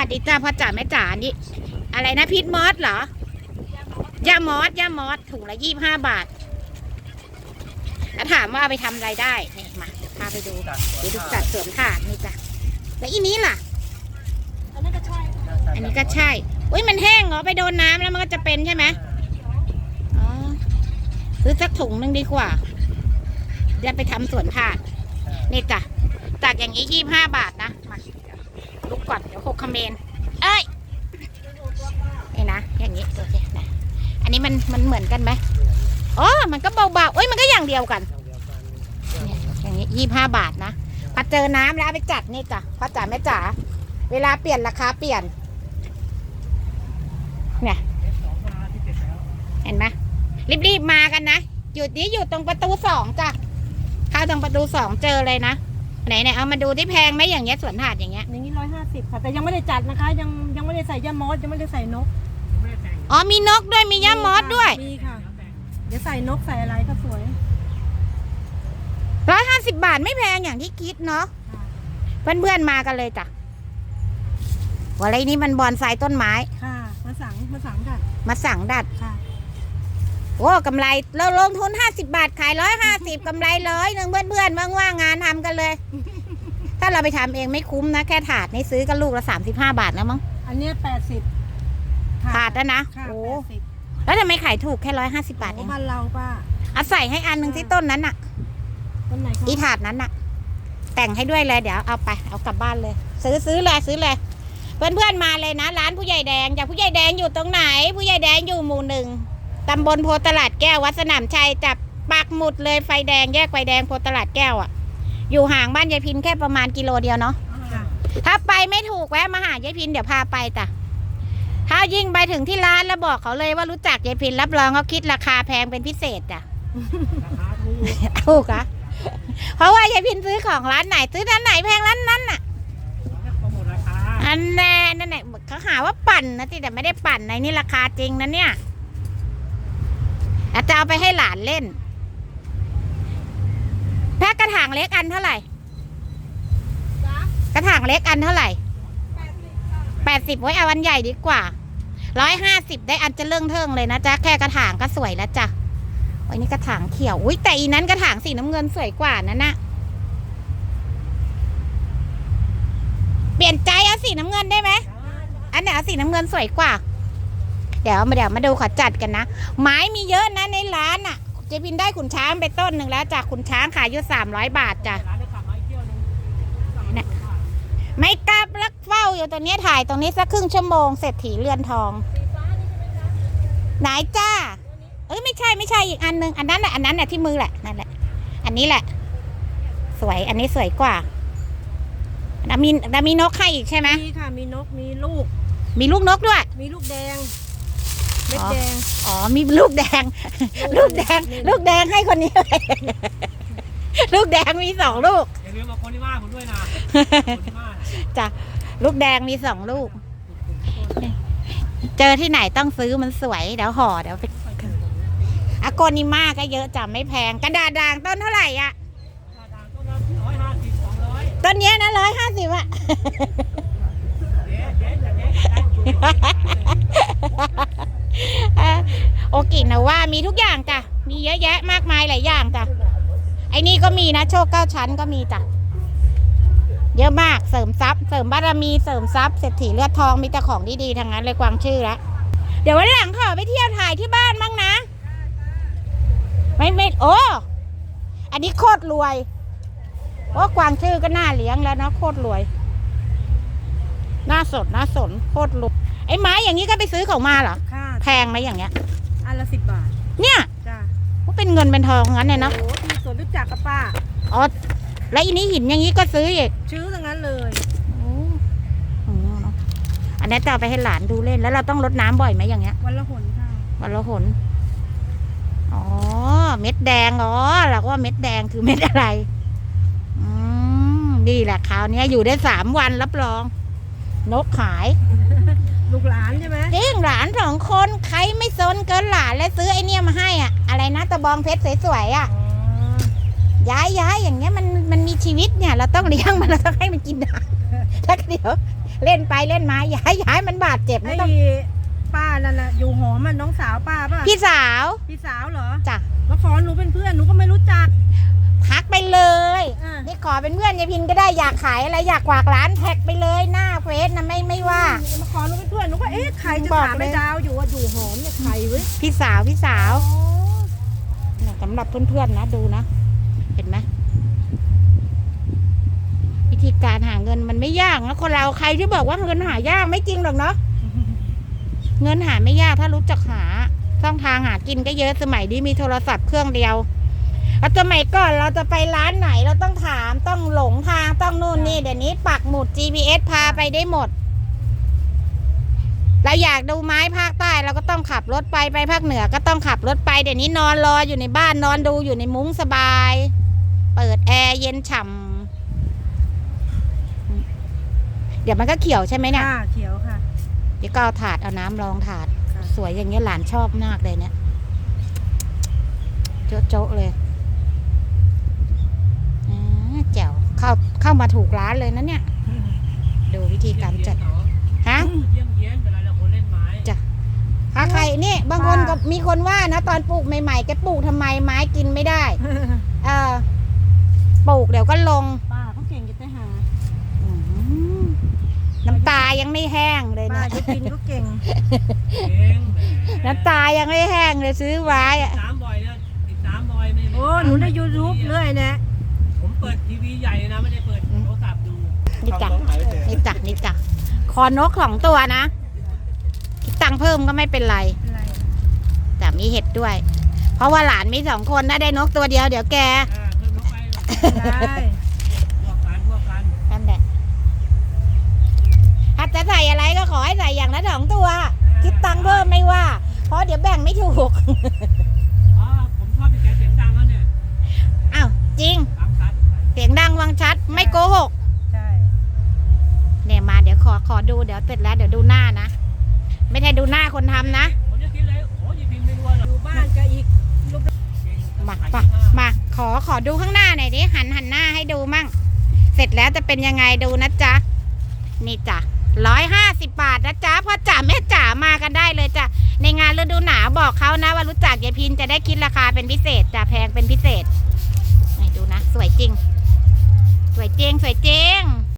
วัสดีจ้าพ่อจ๋าแม่จ๋านี่อะไรนะพีทมอสเหรอย่ามอสย่ามอสถุงละยี่ห้าบาทแล้วถามว่าเอาไปทำอะไรได้นี่มาเดี๋ยวพาไปดูเดี๋ยวดูจัดสวนถาดนี่จ้ะแล้วอีนี้ล่ะ อันนั้นก็ใช่ค่ะอันนี้ก็ใช่อุ้ยมันแห้งเหรอไปโดนน้ำแล้วมันก็จะเป็นใช่ไหมอ๋อซื้อสักถุงหนึ่งดีกว่าเดี๋ยวไปทำสวนถาดนี่จ้ะจากอย่างนี้ยี่ห้าบาทนะ มาลุกก่อน เดี๋ยวหก คอมเมนต์เอ้ยนี่นะอย่างนี้โอเคนะอันนี้มันมันเหมือนกันไหมอ๋อมันก็เบาๆเอ้ยมันก็อย่างเดียวกันอย่างนี้ยี่ห้าบาทนะพอเจอน้ำแล้วไปจัดนี่จ้ะพ่อจ๋าแม่จ๋าเวลาเปลี่ยนราคาเปลี่ยน เนี่ยเห็นไหมรีบๆมากันนะจุดนี้อยู่ตรงประตูสองจ้ะเข้าตรงประตูสองเจอเลยนะไหนไหนเอามาดูที่แพงไหมอย่างเงี้ยสวนถาดอย่างเงี้ย สิบค่ะ แต่ยังไม่ได้จัดนะคะ ยังยังไม่ได้ใส่ย่ามอสยังไม่ได้ใส่นกอ๋อมีนกด้วยมีย่ามอสด้วยมีค่ะ เดี๋ยวใส่นกใส่อะไรก็สวยร้อยห้าสิบบาทไม่แพงอย่างที่คิดเนาะค่ะเพื่อนๆมากันเลยจ้ะวันไรนี้มันบอนไซต้นไม้ค่ะมาสั่งมาสั่งค่ะมาสั่งดัดค่ะโอ้กำไรเราลงทุนห้าสิบาทขายร้อยห้าสิบกำไรร้อยหนึ่งเพื่อนๆว่างๆงานทำกันเลย ถ้าเราไปทำเองไม่คุ้มนะ แค่ถาดนี่ซื้อก็ลูกละสามสิบห้าบาทแล้วมั้ง อันเนี้แปดสิบถาดแล้วนะค่ะโอ้แปดสิบแล้วทำไมขายถูกแค่ร้อยห้าสิบาทเองบ้านเราป้าเอาใส่ให้อันหนึ่งที่ต้นนั้นน่ะต้นไหนคะอีถาดนั้นน่ะ แต่งให้ด้วยเลยเดี๋ยวเอาไปเอากลับบ้านเลย ซื้อซื้อเลยซื้อเลยเพื่อนๆมาเลยนะ ร้านผู้ใหญ่แดงจากผู้ใหญ่แดงอยู่ตรงไหน ผู้ใหญ่แดงอยู่หมู่หนึ่งตำบลโพตลาดแก้ววัดสนามชัยจับปักหมุดเลยไฟแดงแยกไฟแดงโพตลาดแก้วอะ อยู่ห่างบ้านยายพินแค่ประมาณกิโลเดียวเนาะค่ะถ้าไปไม่ถูกแวะมาหายายพินเดี๋ยวพาไปจ้ะถ้ายิ่งไปถึงที่ร้านแล้วบอกเขาเลยว่ารู้จักยายพินรับรองเขาคิดราคาแพงเป็นพิเศษจ้ะถูกอะเพราะว่ายายพินซื้อของร้านไหน ซื้อร้านไหนแพงร้านนั้นน่ะอันแน่นั่นแหละเขาหาว่าปั่นนะที่แต่ไม่ได้ปั่นในนี่ราคาจริงนะเนี่ยอาจจะเอาไปให้หลานเล่น แพ็กกระถางเล็กอันเท่าไหร่ กระถางเล็กอันเท่าไหร่แปดสิบไว้เอาอันใหญ่ดีกว่าร้อยห้าสิบได้อันจะเรื่องเทิงเลยนะจ๊ะ แค่กระถางก็สวยแล้วจ้ะโอ้ยนี่กระถางเขียว อุ้ยแต่อีนั้นกระถางสีน้ำเงินสวยกว่านั่นน่ะเปลี่ยนใจเอาสีน้ำเงินได้ไหม อันไหนเอาสีน้ำเงินสวยกว่า เดี๋ยวมาเดี๋ยวมาดูขอจัดกันนะ ไม้มีเยอะนะในร้านอะ เจพินได้ขุนช้างไปต้นหนึ่งแล้วจากขุนช้างขายอยู่สามร้อยบาทจ้ะไม่กลับแล้วเฝ้าอยู่ตรงนี้ถ่ายตรงนี้สักครึ่งชั่วโมงเศรษฐีเรือนทอง ไหนจ้า เอ้ยไม่ใช่ไม่ใช่อีกอันหนึ่งอันนั้นแหละอันนั้นแหละที่มือแหละนั่นแหละ อันนี้แหละ สวยอันนี้สวยกว่าแล้วมีแล้วมีนกให้อีกใช่ไหมมีค่ะมีนกมีลูก มีลูกนกด้วย มีลูกแดง เม็ดอ๋อแดง อ๋อ มีลูกแดง ลูกแดง ลูกแดงให้คนนี้เลย ลูกแดงมีสองลูก อย่าลืมเอาคนที่ว่าผมด้วยนะคนที่ว่าจ้ะ ลูกแดงมีสองลูก เจอที่ไหนต้องซื้อมันสวย เดี๋ยวห่อเดี๋ยวไปอาโกนิมาก็เยอะจ้ะไม่แพง กระดาษด่างต้นเท่าไหร่อะด่างต้นละร้อยห้าสิบสองร้อยต้นเนี้ยนะร้อยห้าสิบอะเจ๊เจ๊จะเจ๊ได้ โอกินะว่ามีทุกอย่างจ้ะ มีเยอะแยะมากมายหลายอย่างจ้ะ ไอ้นี่ก็มีนะโชคเก้าชั้นก็มีจ้ะ เยอะมากเสริมทรัพย์ เสริมบารมีเสริมทรัพย์เศรษฐีเลือดทองมีแต่ของดีๆทั้งนั้นเลยกวางชื่อละเดี๋ยววันหลังขอไปเที่ยวถ่ายที่บ้านบ้างนะ ไม่ไม่โอ้อันนี้โคตรรวยโอ้กวางชื่อก็น่าเลี้ยงแล้วนะโคตรรวยน่าสนน่าสนโคตรรวยไอ้ไม้อย่างนี้ก็ไปซื้อเขามาเหรอค่ะ แพงไหมอย่างเงี้ย อันละสิบบาท เนี่ยจ้าว่าเป็นเงินเป็นทองงั้นเลยเนาะโอ้ที่สวนรู้จักกับป้า อ๋อ แล้วอีนี้หินอย่างนี้ก็ซื้ออีกชื่อทั้งนั้นเลยโอ้โหเนอะอันนี้จะเอาไปให้หลานดูเล่น แล้วเราต้องรดน้ำบ่อยไหมอย่างเงี้ย วันละหนค่ะวันละหน อ๋อ เม็ดแดง อ๋อเราก็ว่าเม็ดแดงคือเม็ดอะไร อืม นี่แหละคราวนี้อยู่ได้สามวันรับรอง นกขาย ลูกหลานใช่ไหมจริงหลานสองคนใครไม่ซนเกินหลานแล้วซื้อไอเนี่ยมาให้อะ อะไรนะตะบองเพชรสวยๆอะอ๋อย้ายย้ายอย่างเงี้ยมันมันมีชีวิตเนี่ย เราต้องเลี้ยงมันเราต้องให้มันกินอาหารถ้าเดี๋ยวเล่นไปเล่นมาอย่าให้อย่าให้มันบาดเจ็บไอ้ไม่ต้องป้านั่นน่ะอยู่หอมันน้องสาวป้าป่ะพี่สาว พี่สาวเหรอจ้ะมาขอหนูเป็นเพื่อนหนูก็ไม่รู้จัก ทักไปเลยอะนี่ขอเป็นเพื่อนยายพินก็ได้อยากขายอะไรอยากกวากร้านแท็กไปเลยหน้าเฟซนะไม่ไม่ว่า มาขอหนูเป็นเพื่อนหนูก็เอ๊ะใครจะบอกถามเลยไอ้ดาวอยู่ว่าอยู่หอมเนี่ยใครเว้ยพี่สาวพี่สาวเนี่ยสำหรับเพื่อนๆนะดูนะ เห็นไหมวิธีการหาเงินมันไม่ยากนะคนเราใครที่บอกว่าเงินหายากไม่จริงหรอกเนาะเงินหาไม่ยากถ้ารู้จักหาช่องทางหากินก็เยอะสมัยนี้มีโทรศัพท์เครื่องเดียว แล้วสมัยก่อนเราจะไปร้านไหนเราต้องถามต้องหลงทางต้องนู่นนี่เดี๋ยวนี้ปักหมุด GPS พาไปได้หมด เราอยากดูไม้ภาคใต้เราก็ต้องขับรถไปไปภาคเหนือก็ต้องขับรถไปเดี๋ยวนี้นอนรออยู่ในบ้านนอนดูอยู่ในมุ้งสบาย เปิดแอร์เย็นฉ่ำเดี๋ยวมันก็เขียวใช่ไหมเนี่ยค่ะเขียวค่ะเดี๋ยวก็เอาถาดเอาน้ำรองถาดค่ะสวยอย่างเงี้ยหลานชอบมากเลยเนี่ย โจ๊ะโจ๊ะเลยอ่าแจ๋ว เข้าเข้ามาถูกร้านเลยนะเนี่ย ดูวิธีการจัดฮะเยี่ยมเยียนเวลาเราคนเล่นไม้ถ้าใครนี่บางคนก็มีคนว่านะตอนปลูกใหม่ๆแกปลูกทำไมไม้กินไม่ได้ เออปลูกเดี๋ยวก็ลงป้าเขาเก่งจะได้หาอืมน้ำตายังไม่แห้งเลยป้านะจะกินก็เก่งเองแหมน้ำตายังไม่แห้งเลยซื้อไว้ติอะดตามบ่อยนะติดตามบ่อยไม่โอ้หนูใน YouTube เรื่อยแนะผม เปิดทีวีใหญ่นะไม่ได้เปิดโทรศัพท์ดูนี่จ้ะนี่จ้ะนี่จ้ะคอนกของตัวนะคิดตังค์เพิ่มก็ไม่เป็นไรอะไรแต่มีเห็ดด้วย เพราะว่าหลานมีสองคนนะได้นกตัวเดียวเดี๋ยวแกอ่าเพิ่มเข้าไปหรอกได้พวกกันพวกกันนั่นแหละถ้าจะใส่อะไรก็ขอให้ใส่อย่างละสองตัว คิดตังค์เพิ่มไม่ว่า เพราะเดี๋ยวแบ่งไม่ถูก อ๋อผมชอบที่แกเสียงดังแล้วเนี่ยอ้าวจริงดังชัดเสียงดังวังชัด ไม่โกหก ใช่เนี่ยมาเดี๋ยวขอขอดูเดี๋ยวเสร็จแล้วเดี๋ยวดูหน้านะ ไม่ใช่ดูหน้าคนทำนะ ผมจะคิดเลยโอ้ยยายพิมพ์ไม่รู้หรอกอยู่บ้านก็อีกมาปะมาขอขอดูข้างหน้าหน่อยดิหันหันหน้าให้ดูมั่ง เสร็จแล้วจะเป็นยังไงดูนะจ๊ะ นี่จ้ะร้อยห้าสิบบาทนะจ๊ะพ่อจ๋าแม่จ๋ามากันได้เลยจ้ะ ในงานฤดูหนาวบอกเขานะว่ารู้จักยายพินจะได้คิดราคาเป็นพิเศษจ้ะแพงเป็นพิเศษนี่ดูนะ สวยจริง สวยเจงสวยเจง